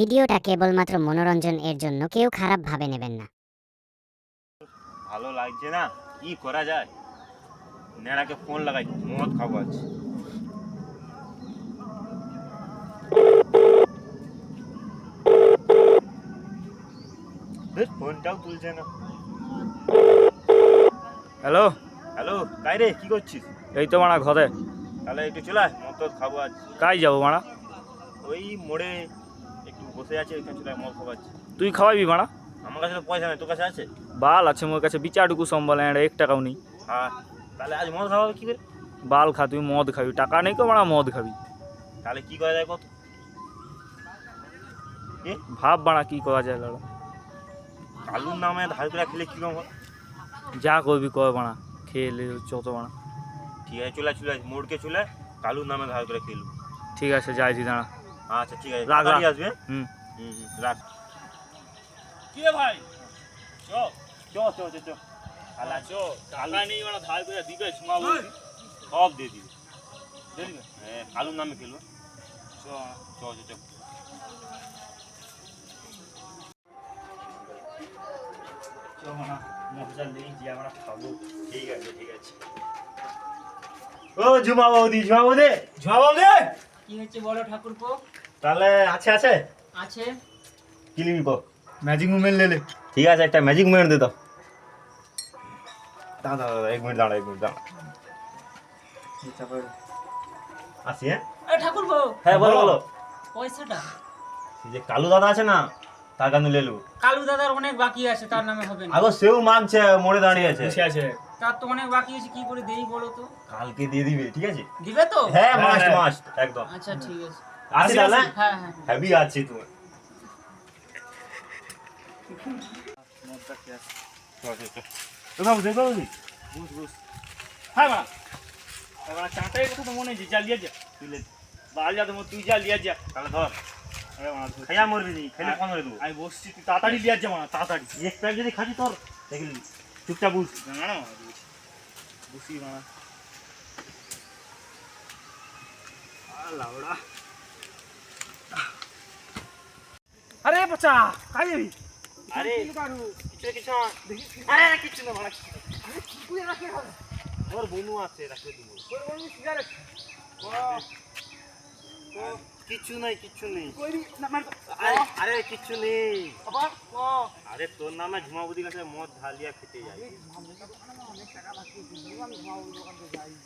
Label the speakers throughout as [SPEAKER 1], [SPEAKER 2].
[SPEAKER 1] ভিডিওটা কেবলমাত্র মনোরঞ্জন এর জন্য কেউ খারাপ ভাবে নেবেন না।
[SPEAKER 2] ভালো লাগছে না? কি করা যায়? নেড়াকে ফোন লাগাই মদ খাব আজ। ধুর, ফোনটাও তুলছে না।
[SPEAKER 3] হ্যালো?
[SPEAKER 2] হ্যালো কাই রে কি করছিস?
[SPEAKER 3] এই তো মারা ঘরে।
[SPEAKER 2] তাহলে একটু চলে মদ টদ খাব আজ।
[SPEAKER 3] কাই যাব মারা?
[SPEAKER 2] ওই মোড়ে বসে আছে ওইখানে চলে মদ খাব
[SPEAKER 3] তুই খাওয়াবি মারা
[SPEAKER 2] আমার কাছে তো পয়সা নেই তোর কাছে আছে?
[SPEAKER 3] বাল আছে মোর কাছে বিচারটুকু সম্বল এর এক টাকাও নেই।
[SPEAKER 2] হ্যাঁ তাহলে আজ মদ খাওয়াবে কি করে?
[SPEAKER 3] বাল খা তুই মদ খাবি টাকা নেই তো মারা মদ খাবি।
[SPEAKER 2] তাহলে কি করা যায় কত এ?
[SPEAKER 3] ভাব বাড়া কি করা যায় লড়া
[SPEAKER 2] কালুর নামে ধার করে খেলে কীরকম হয়?
[SPEAKER 3] যা করবি কর বাড়া খেয়ে লে যত বাড়া
[SPEAKER 2] ঠিক আছে চলে চলে মোড়কে চলে কালুর নামে ধার করে খেলব
[SPEAKER 3] ঠিক আছে যাইছি দাঁড়া।
[SPEAKER 2] আচ্ছা ঠিক আছে।
[SPEAKER 3] রাখ,
[SPEAKER 2] তাড়াতাড়ি
[SPEAKER 3] রাখ।
[SPEAKER 2] আসবে
[SPEAKER 3] হুম।
[SPEAKER 2] হুম হুম, রাখ।
[SPEAKER 3] কি রে ভাই?
[SPEAKER 2] চ চ চ চ চ কালা চ
[SPEAKER 3] টাকা নেই মারা ধার করে দিবে ঝুমাবো
[SPEAKER 2] সব দিয়ে দিবি। হ্যাঁ কালুর নামে খেলব। চ চ চ চ
[SPEAKER 3] মজা নেই যে আমরা খাব।
[SPEAKER 2] ঠিক আছে ঠিক আছে। ও ঝুমা বৌদি ঝুমা বৌদি! ঝুমা বৌদি!
[SPEAKER 4] কি হচ্ছে বলো ঠাকুরপো?
[SPEAKER 2] তাহলে আছে আছে?
[SPEAKER 4] আছে।
[SPEAKER 2] কি নিবি কো
[SPEAKER 3] ম্যাজিক মুভমেন্ট লেলে
[SPEAKER 2] ঠিক আছে একটা ম্যাজিক মুভমেন্ট দে দাও দাঁড়া দাঁড়া এক মিনিট দাঁড়া এক মিনিট দাঁড়া। আসি হ্যাঁ?
[SPEAKER 4] আরে ঠাকুরপো।
[SPEAKER 2] হ্যাঁ বলো বলো।
[SPEAKER 4] পয়সাটা।
[SPEAKER 2] যে কালু দাদা আছে না তার কাছে লেলু
[SPEAKER 4] কালু দাদার অনেক বাকি আছে তার নামে হবে না।
[SPEAKER 2] আগো সেও মানছে মোড়ে দাঁড়িয়ে আছে।
[SPEAKER 3] বসে আছে।
[SPEAKER 4] তার তো অনেক বাকি আছে কি করে দেই বলো তো?
[SPEAKER 2] কালকে দিয়ে দিবে ঠিক আছে?
[SPEAKER 4] দিবে তো?
[SPEAKER 2] হ্যাঁ
[SPEAKER 3] হ্যাঁ,
[SPEAKER 2] মাস্ট
[SPEAKER 3] হ্যাঁ।
[SPEAKER 2] মাস্ট একদম।
[SPEAKER 4] আচ্ছা ঠিক আছে।
[SPEAKER 2] আসি তাহলে
[SPEAKER 4] হ্যাঁ হ্যাঁ
[SPEAKER 2] হেভি আছি তুমি
[SPEAKER 3] বুঝ বুঝ হ্যাঁ মা। এবার চাটাই কথা তো মনে হচ্ছে জ্বালিয়ে যা তুই বাল যা তোমার তুই জ্বালিয়ে যা।
[SPEAKER 2] তাহলে ধর।
[SPEAKER 3] আরে মা ধর।
[SPEAKER 2] মরবি নি খেলে কোন রে
[SPEAKER 3] আমি বসছি তাড়াতাড়ি লিয়ে যা মা তাড়াতাড়ি।
[SPEAKER 2] এক প্যাক যদি তোর দেখলি চুপচাপ বুঝ
[SPEAKER 3] না না বুঝি লাউড়া। আরে বাচ্চা কাই যাবি
[SPEAKER 2] আরে কিছু কিছু
[SPEAKER 3] আরে কিচ্ছু না মারা
[SPEAKER 2] তোর বনু আছে রাখে দিব। কিছু নাই কিছু নেই। আরে কিছু নেই। আরে তোর নামে ঝুমাবুদির কাছে মদ ঢালিয়া খেতে যাই।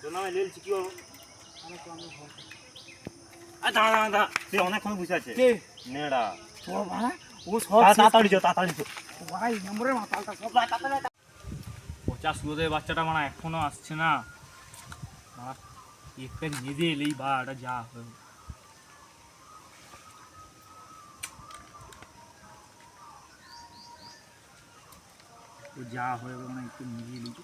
[SPEAKER 2] তোর নামে লেলছি কি হব দাঁড়া দাঁড়া দাঁড়া। সে অনেকক্ষণ বসে আছে নেড়া।
[SPEAKER 3] পচাশ রোদের বাচ্চাটা মানে এখনও আসছে না। মারা এক প্যাক এলেই বা এটা যা হবে। যা হয়ে মানে একটু নিজে এলেই।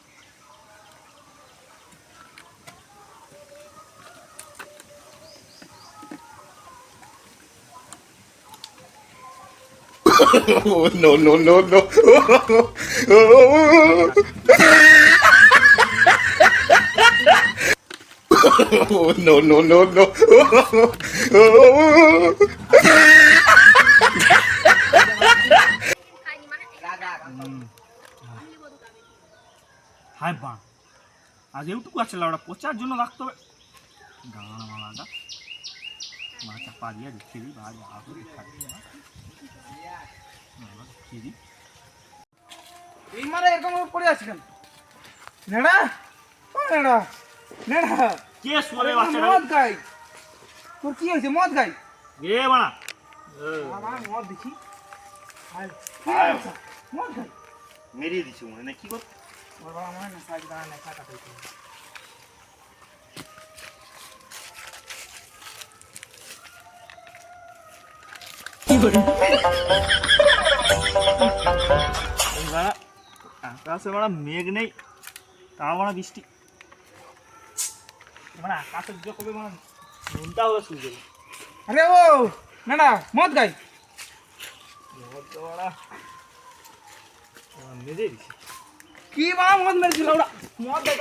[SPEAKER 5] No, no, no, no. no, no, no, no.
[SPEAKER 3] Hi বা আজ এইটুকু আছে লাউডা পচার জন্য রাখতে হবে দাঁড়া মালাটা মা চাপা দিয়ে রেখে দিই বা যা হবে থাকবে না রেখে দিই
[SPEAKER 6] এই মারা এরকম পড়ে আছে কেন নেড়া ও নেড়া নেড়া
[SPEAKER 3] কে শুয়াবে
[SPEAKER 6] আরে
[SPEAKER 3] বাচ্চাটা
[SPEAKER 6] মদ গাই তোর কি হয়েছে মদ গাই
[SPEAKER 3] এ বাড়া
[SPEAKER 6] আমার মদ দেখি আয়, কি
[SPEAKER 2] আয়।
[SPEAKER 6] হয়েছে? মদ গাই
[SPEAKER 2] মেরিয়ে দিছি মনে নেই কি কর
[SPEAKER 6] ওর বাবা আমার না সাজ দাঁড়া না খাটা খাইতে
[SPEAKER 3] বাড়া আকাশে বাড়া মেঘ নেই তাও বাড়া বৃষ্টি। মানে আকাশে যে কবে মানে নুনটা হবে সূর্য
[SPEAKER 6] আরে ও নেড়া মদ গাই
[SPEAKER 3] বাড়া মেজে দিছি।
[SPEAKER 6] কি বাবা মদ মেরেছিল? ওরা মদ গাই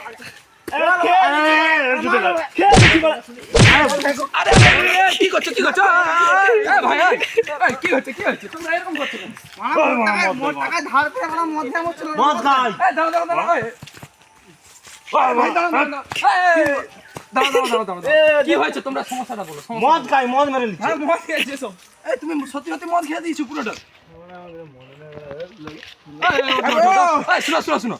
[SPEAKER 7] কি করছ কি করছ ভাই কি হচ্ছে কি হচ্ছে তোমরা এরকম করছ
[SPEAKER 6] ধার
[SPEAKER 7] দাঁড়াও, দাঁড়াও। কি হয়েছে তোমরা সমস্যাটা বলো
[SPEAKER 2] মদ খাই মদ মেরে
[SPEAKER 7] হ্যাঁ, মদ খেয়েছে সব। তুমি সত্যি সত্যি মদ খেয়ে দিয়েছ পুরোটা শুনো শুনো শুনো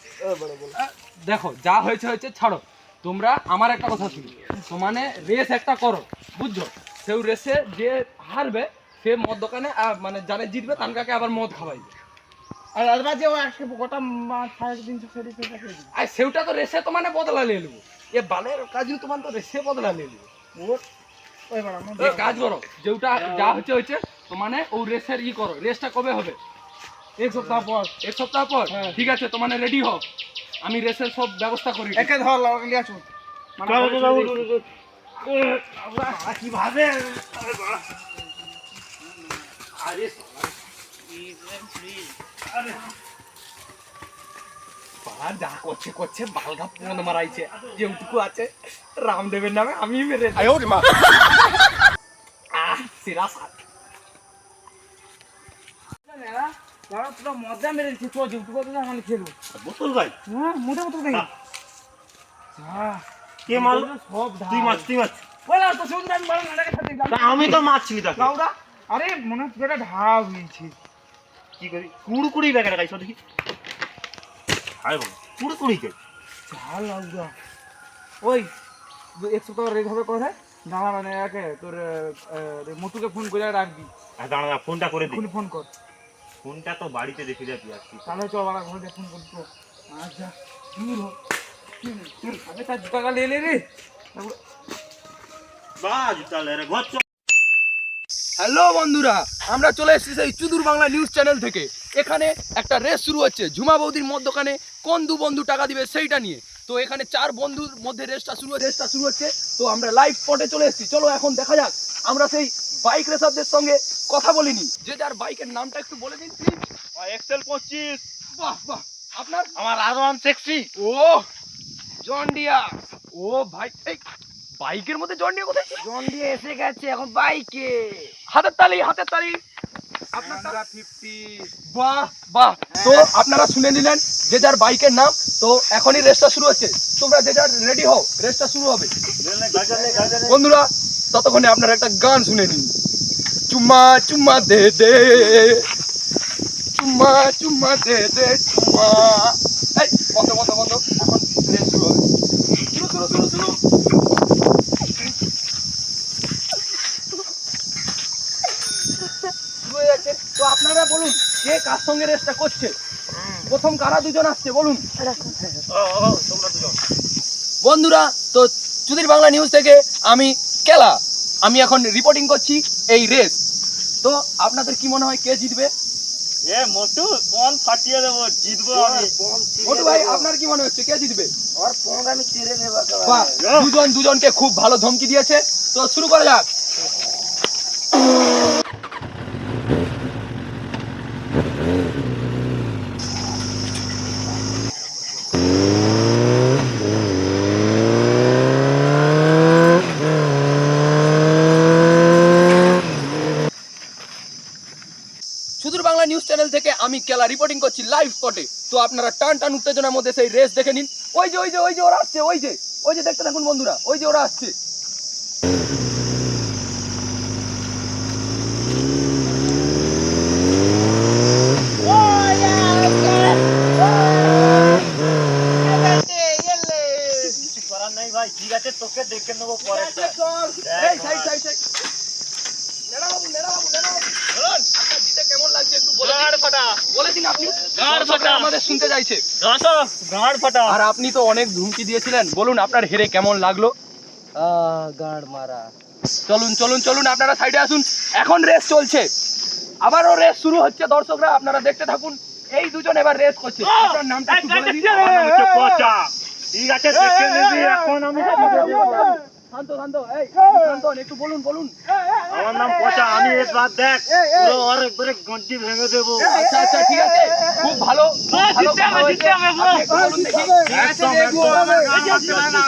[SPEAKER 7] দেখো যা হয়েছে হয়েছে ছাড়ো। তোমরা আমার একটা কথা শুনো। তো মানে রেস একটা করো বুঝছ? সেও রেসে যে হারবে সে মদ দোকানে মানে জানে জিতবে তানকাকে আবার মদ খাওয়াই
[SPEAKER 6] আর আজরা যে ও আজকে গোটা সাড়ে তিনশো সেটি
[SPEAKER 7] আর তো রেসে তো মানে বদলা নিয়ে নেব। এ বালের কাজ তোমার তো রেসে বদলা নিয়ে নেব। কাজ করো যেটা যা হচ্ছে হচ্ছে তো মানে ও রেসের ই করো। রেসটা কবে হবে?
[SPEAKER 6] এক সপ্তাহ পর
[SPEAKER 7] এক সপ্তাহ পর? ঠিক আছে তো মানে রেডি হও। আমি রেসের সব ব্যবস্থা করি
[SPEAKER 6] একে ধর লাগা লিয়ে আসুন।
[SPEAKER 2] চল, চল, চল, চল, চল। কি ভাবে আরে
[SPEAKER 7] আর যা করছে করছে বালগা পোন মারাইছে। যেটুকু আছে রামদেবের নামে আমি মেরে আহ সিরা সাত
[SPEAKER 6] দাঁড়া তোরা মজা মেরে দিচ্ছি কথা মানে খেলব
[SPEAKER 2] বোতল ভাই
[SPEAKER 6] হ্যাঁ মোটা খাই। হ্যাঁ
[SPEAKER 2] কে মাল?
[SPEAKER 6] সব
[SPEAKER 2] তুই মাছ তুই মাছ।
[SPEAKER 6] বলা তো আমি নাটকের সাথে
[SPEAKER 2] তা আমি তো তাকে।
[SPEAKER 6] আরে মনে হচ্ছে এটা ঢা হয়েছে।
[SPEAKER 2] কি করি? কুড়ি কুড়ি ব্যাগে রাখাইছ দেখি হায় বাবা কুড়ি কুড়ি কে?
[SPEAKER 6] ঝাল লাউদা ওই একশো এক সপ্তাহ রেট হবে করে দাঁড়া মানে একে তোর মতুকে ফোন করে রাখবি
[SPEAKER 2] আর দাঁড়া দাঁড়া, ফোনটা করে দিই
[SPEAKER 6] ফোন কর।
[SPEAKER 2] ফোনটা তো বাড়িতে রেখে যাবি আর কি।
[SPEAKER 6] তাহলে চল বাড়া ঘরে ফোন করতো আচ্ছা দূর তার জুতা গালে এলে রে।
[SPEAKER 2] বাজ তাহলে রে ঘর চল।
[SPEAKER 7] হ্যালো বন্ধুরা আমরা চলে এসেছি সেই চুদুর বাংলা নিউজ চ্যানেল থেকে। এখানে একটা রেস শুরু হচ্ছে। ঝুমা বৌদির মদ দোকানে কোন দু বন্ধু টাকা দিবে সেইটা নিয়ে। তো এখানে চার বন্ধুর মধ্যে রেসটা শুরু হচ্ছে রেসটা শুরু হচ্ছে। তো আমরা লাইভ স্পটে চলে এসেছি। চলো এখন দেখা যাক। আমরা সেই বাইক রেসারদের সঙ্গে কথা বলিনি। যে যার বাইকের নামটা একটু বলে দিন প্লিজ
[SPEAKER 2] এক্সেল পঁচিশ।
[SPEAKER 7] বাহ বাহ। আপনার?
[SPEAKER 2] আমার আর ওয়ান সেক্সি
[SPEAKER 7] ও জন ডিয়া ও ভাই এই বাইকের মধ্যে জন ডিয়া কোথায় জন ডিয়া এসে গেছে এখন বাইকে হাতের তালি হাতের তালি। বাহ বাহ। তো আপনারা শুনে নিলেন যে যার বাইকের নাম। তো এখনই রেসটা শুরু হচ্ছে। তোমরা যে যার রেডি হও রেসটা শুরু হবে। বন্ধুরা ততক্ষণে আপনারা একটা গান শুনে নিন। চুম্মা চুম্মা দে দে। চুম্মা চুম্মা দে দে চুম্মা। এই বন্ধ বন্ধ বন্ধ। এখন রেস শুরু হবে। শুরু শুরু শুরু শুরু শুরু হয়ে যাচ্ছে তো আপনারা বলুন কে কার সঙ্গে রেসটা করছে? প্রথম কারা দুজন আসছে বলুন। বন্ধুরা তো চুদির বাংলা নিউজ থেকে আমি কেলা। আমি এখন রিপোর্টিং করছি এই রেস তো আপনাদের কি মনে হয় কে জিতবে?
[SPEAKER 2] এ মোটু কোন ফাটিয়ে দেবো জিতবো আমি।
[SPEAKER 7] মোটু ভাই আপনার কি মনে হচ্ছে কে জিতবে? বাহ, দুজন দুজনকে খুব ভালো ধমকি দিয়েছে। তো শুরু করা যাক সুদূর বাংলা নিউজ চ্যানেল কেলা রিপোর্টিং করছি লাইভ স্পটে তো আপনারা টান টান উত্তেজনার মধ্যে সেই রেস দেখে নিন। ওই যে ওই যে ওই যে ওরা আসছে, ওই যে ওই যে দেখতে থাকুন বন্ধুরা, ওই যে ওরা আসছে
[SPEAKER 2] কিছু করার নেই ভাই ঠিক আছে তোকে দেখে নেব পরে
[SPEAKER 7] এই সাইড সাইড সাইড নেড়া বাবু নেড়া বাবু নেড়া বাবু বলুন আপনার জিতে কেমন লাগছে একটু বলে দিন
[SPEAKER 2] ফাটা
[SPEAKER 7] বলে দিন আপনি
[SPEAKER 2] গাড় ফাটা।
[SPEAKER 7] দর্শকরা আমাদের শুনতে চাইছে
[SPEAKER 2] আসো গাঁড় ফাটা
[SPEAKER 7] আর আপনি তো অনেক ধুমকি দিয়েছিলেন বলুন আপনার হেরে কেমন লাগল
[SPEAKER 4] গাড় মারা
[SPEAKER 7] চলুন চলুন চলুন আপনারা সাইডে আসুন এখন রেস চলছে আবারও রেস শুরু হচ্ছে দর্শকরা আপনারা দেখতে থাকুন এই দুজন এবার রেস করছে আপনার নামটা
[SPEAKER 2] ঠিক আছে এখন আমি
[SPEAKER 7] শান্ত শান্ত এই শান্ত একটু বলুন বলুন।
[SPEAKER 2] আমার নাম পচা আমি এবার দেখ পুরো ওর একবারে গন্ডি ভেঙে দেবো।
[SPEAKER 7] আচ্ছা আচ্ছা ঠিক আছে। খুব ভালো খুব ভালো কথা হয়েছে। আপনি একটু বলুন দেখি।
[SPEAKER 2] একদম একদম।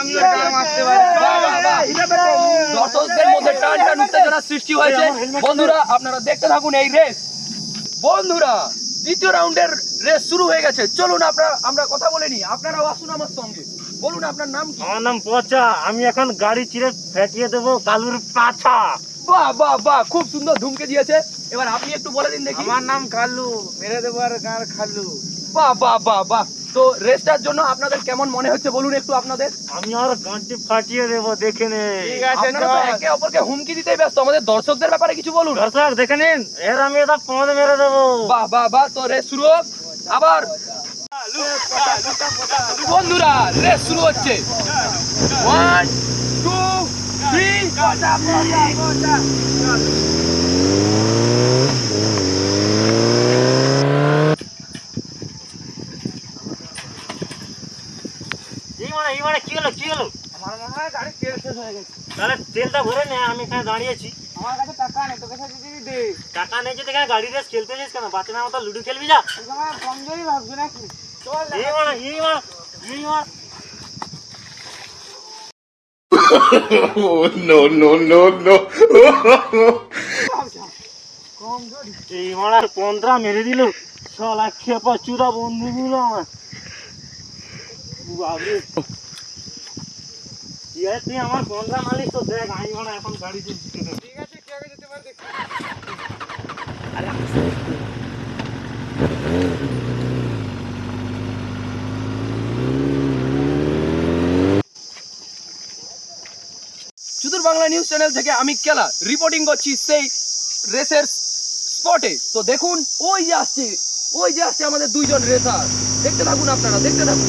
[SPEAKER 6] আমি ওটা মারতে পারি।
[SPEAKER 7] বাহ, বাহ, বাহ। দর্শকদের মধ্যে টান টান উত্তেজনা সৃষ্টি হয়েছে। বন্ধুরা আপনারা দেখতে থাকুন এই রেস। বন্ধুরা দ্বিতীয় রাউন্ডের রেস শুরু হয়ে গেছে। চলুন আপনারা আমরা কথা বলে নি আপনারাও আসুন আমার সঙ্গে। বলুন আপনার নাম কি?
[SPEAKER 2] আমার নাম পচা। আমি এখন গাড়ি চিরে ফেটিয়ে দেবো কালুর পাছা।
[SPEAKER 7] বাহ বাহ বাহ খুব সুন্দর ধুমকে দিয়েছে। এবার আপনি একটু বলে দিন দেখি।
[SPEAKER 6] আমার নাম কালু মেরে দেবো আর গার খালু।
[SPEAKER 7] বাহ বাহ বাহ বাহ। তো রেসটার জন্য আপনাদের কেমন মনে হচ্ছে? বলুন একটু আপনাদের।
[SPEAKER 2] আমি আর গান্ডি ফাটিয়ে দেবো দেখে নে
[SPEAKER 6] ঠিক আছে
[SPEAKER 7] একে অপরকে হুমকি দিতেই ব্যস্ত। আমাদের দর্শকদের ব্যাপারে কিছু বলুন।
[SPEAKER 2] দর্শক দেখে নিন। এর আমি এটা পদ মেরে দেবো।
[SPEAKER 7] বাহ বাহ বাহ তো রেস শুরু হোক। আবার বন্ধুরা রেস শুরু হচ্ছে। ওয়ান টু থ্রি
[SPEAKER 2] এই মানে এই মানে কি হলো কি হলো?
[SPEAKER 6] আমার মনে হয় গাড়ি তেল শেষ হয়ে গেছে।
[SPEAKER 2] তাহলে তেলটা ভরে নে আমি এখানে দাঁড়িয়েছি।
[SPEAKER 6] আমার কাছে টাকা নেই তোকে সাথে দিবি দে।
[SPEAKER 2] টাকা নেই যদি গাড়ি রেস খেলতে যাস কেন? বাচ্চা মতো লুডো খেলবি যা।
[SPEAKER 6] কমজোরি ভাবছি নাকি?
[SPEAKER 2] এই মানে এই মানে এই
[SPEAKER 5] no, no, no, no.
[SPEAKER 2] এই মারার পন্দ্রা মেরে দিল। শালা খেপা চুদা বন্ধু গুলো আমার। বাবরে। ঠিক আছে তুই আমার পন্দ্রা মালিক তো দেখ আমি এখন গাড়ি
[SPEAKER 6] ঠিক আছে কি আগে যেতে পারে দেখ
[SPEAKER 7] বাংলা নিউজ চ্যানেল থেকে আমি কেলা রিপোর্টিং করছি সেই রেসের স্পটে তো দেখুন ওই যে আসছে ওই যে আসছে আমাদের দুইজন রেসার দেখতে থাকুন আপনারা দেখতে থাকুন।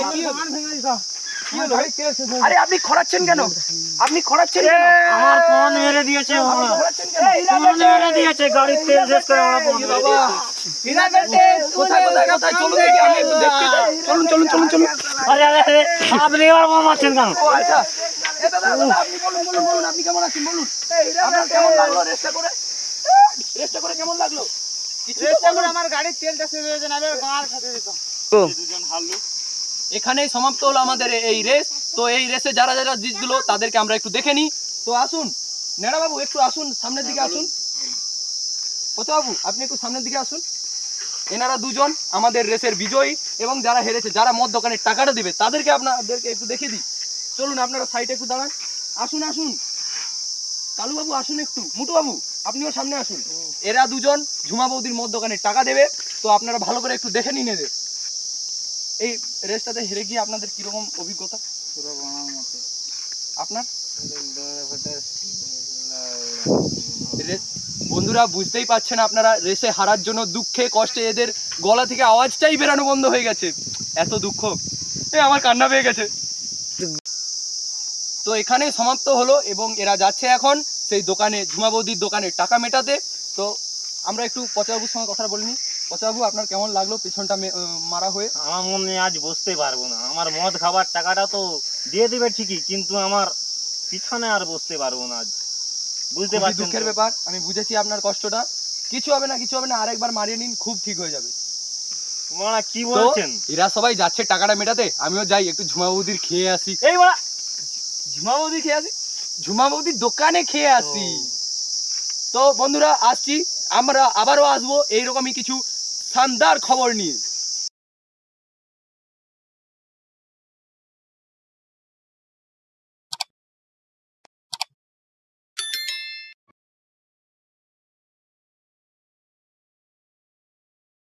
[SPEAKER 2] আমার
[SPEAKER 7] কি হলো? আরে আপনি খড়াচ্ছেন কেন? আপনি খড়াচ্ছেন কেন?
[SPEAKER 2] আমার ফোন মেরে দিয়েছে
[SPEAKER 7] আপনি খড়াচ্ছেন কেন?
[SPEAKER 2] ফোন মেরে দিয়েছে গাড়ি তেল শেষ করে আমার ফোন মেরে
[SPEAKER 7] বাবা কোথায় কোথায় কোথায়? চলুন দেখি আমি একটু দেখতে চলুন চলুন চলুন চলুন।
[SPEAKER 2] আরে আরে আরে আপনি এবার বোম মারছেন কেন?
[SPEAKER 7] ও আচ্ছা। এ দাদা দাদা আপনি বলুন বলুন বলুন আপনি কেমন আছেন? বলুন। আপনার কেমন লাগল রেসটা করে? রেসটা করে কেমন লাগল? কিছু
[SPEAKER 6] করে আমার গাড়ির তেলটা শেষ হয়ে যাবে আমি গাঁর খেতে দিতাম।
[SPEAKER 7] এখানেই সমাপ্ত হলো আমাদের এই রেস তো এই রেসে যারা যারা জিতলো, তাদেরকে আমরা একটু দেখে নিই। তো আসুন বাবু একটু আসুন, সামনের দিকে আসুন। বাবু আপনি একটু সামনের দিকে আসুন। এনারা দুজন আমাদের রেসের বিজয়ী এবং যারা হেরেছে, যারা মদ দোকানের টাকাটা দেবে, তাদেরকে আপনাদেরকে একটু দেখে দিই। চলুন, আপনারা সাইডে একটু দাঁড়ান। আসুন আসুন। কালু বাবু আসুন একটু। মুটু বাবু আপনিও সামনে আসুন। এরা দুজন ঝুমা বৌদির মদ দোকানের টাকা দেবে, তো আপনারা ভালো করে একটু দেখে নিন এদের। এই রেসটাতে হেরে গিয়ে আপনাদের কীরকম অভিজ্ঞতা?
[SPEAKER 6] পুরো বানার মতো।
[SPEAKER 7] আপনার? রেস বন্ধুরা বুঝতেই পারছেন আপনারা রেসে হারার জন্য দুঃখে কষ্টে এদের গলা থেকে আওয়াজটাই বেরানো বন্ধ হয়ে গেছে। এত দুঃখ। এ আমার কান্না পেয়ে গেছে। তো এখানে সমাপ্ত হলো এবং এরা যাচ্ছে এখন সেই দোকানে ঝুমা বৌদির দোকানে টাকা মেটাতে। তো আমরা একটু পচাবুর সঙ্গে কথা বলিনি পচাবাবু আপনার কেমন লাগল পেছনটা মারা হয়ে?
[SPEAKER 2] আমার মনে আজ বসতে পারব না। আমার মদ খাবার টাকাটা তো দিয়ে দিবে ঠিকই কিন্তু আমার পিছনে আর বসতে পারব না আজ। বুঝতে পারছেন
[SPEAKER 7] দুঃখের ব্যাপার আমি বুঝেছি আপনার কষ্টটা। কিছু হবে না কিছু হবে না আরেকবার মারিয়ে নিন খুব ঠিক হয়ে যাবে।
[SPEAKER 2] মারা কি বলছেন?
[SPEAKER 7] এরা সবাই যাচ্ছে টাকাটা মেটাতে আমিও যাই একটু ঝুমা বৌদির খেয়ে আসি।
[SPEAKER 2] এই
[SPEAKER 7] ঝুমা বৌদি খেয়ে আসি? ঝুমা বৌদির দোকানে খেয়ে আসি। তো বন্ধুরা আসছি আমরা আবারও আসব এইরকমই কিছু শানদার খবর নিয়ে।